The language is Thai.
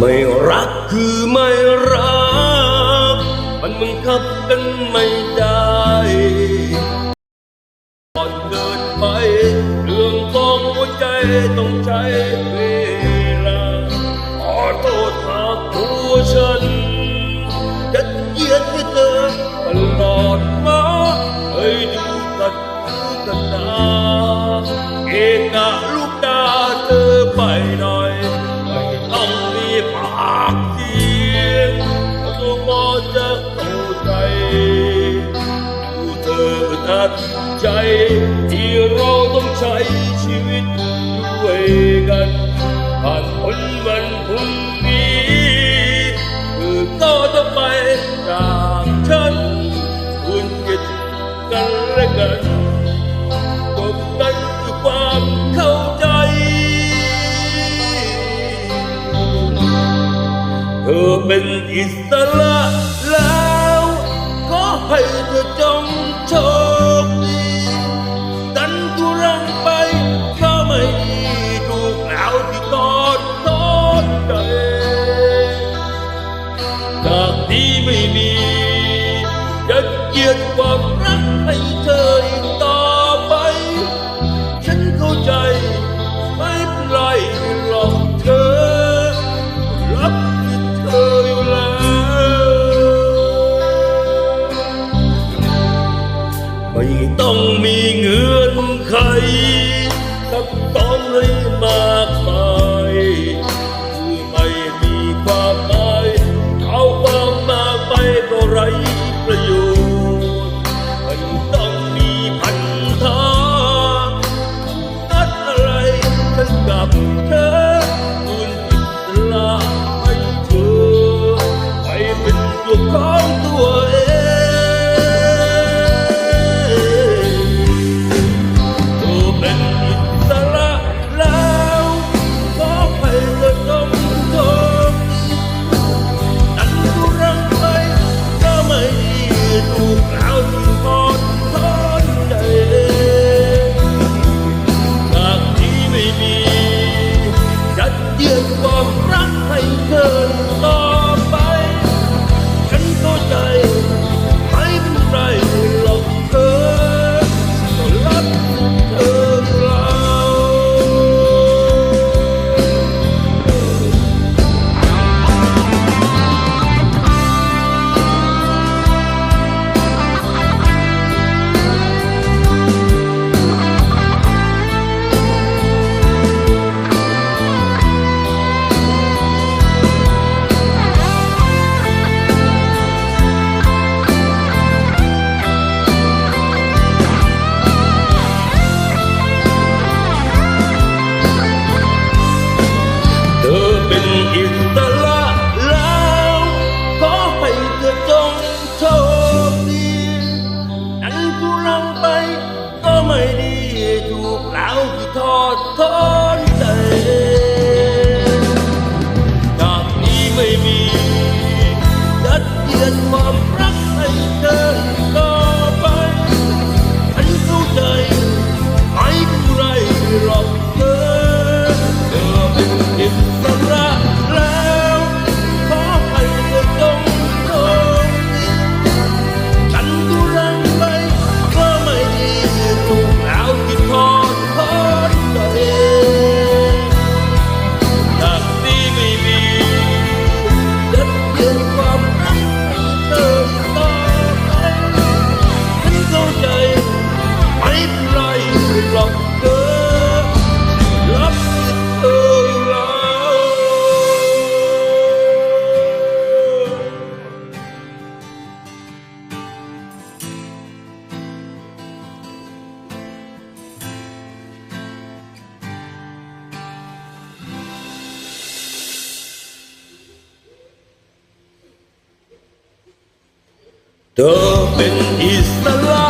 ไม่รักคือไม่รัก มันบังคับกันไม่ได้ก่อนเกินไป เรื่องของหัวใจต้องใช้เวากเสียงก็พอจะเข้าใจดูเธอตัดใจ ที่เราต้องใช้ชีวิตด้วยกันผ่านพ้นวันพรุ่งนี้คือก็จะไปจากฉันคุณคิดกันและกัน ธอเป็นอิสระแล้วก็ให้เธอจงโชคดีดันทุรังไปก็ไม่ดีถูกแล้วที่ตอนตอนใจจากนี้ไม่มีจะเกียดความ ต้องมีเงื่อนไขซับซ้อนเลยมากมายคือไม่มีความหมายเอาความมาไปก็ไรประโยชน์ไม่ต้องมีพันธะนัดอะไรฉันกับเธอ เธอเป็นอิสระ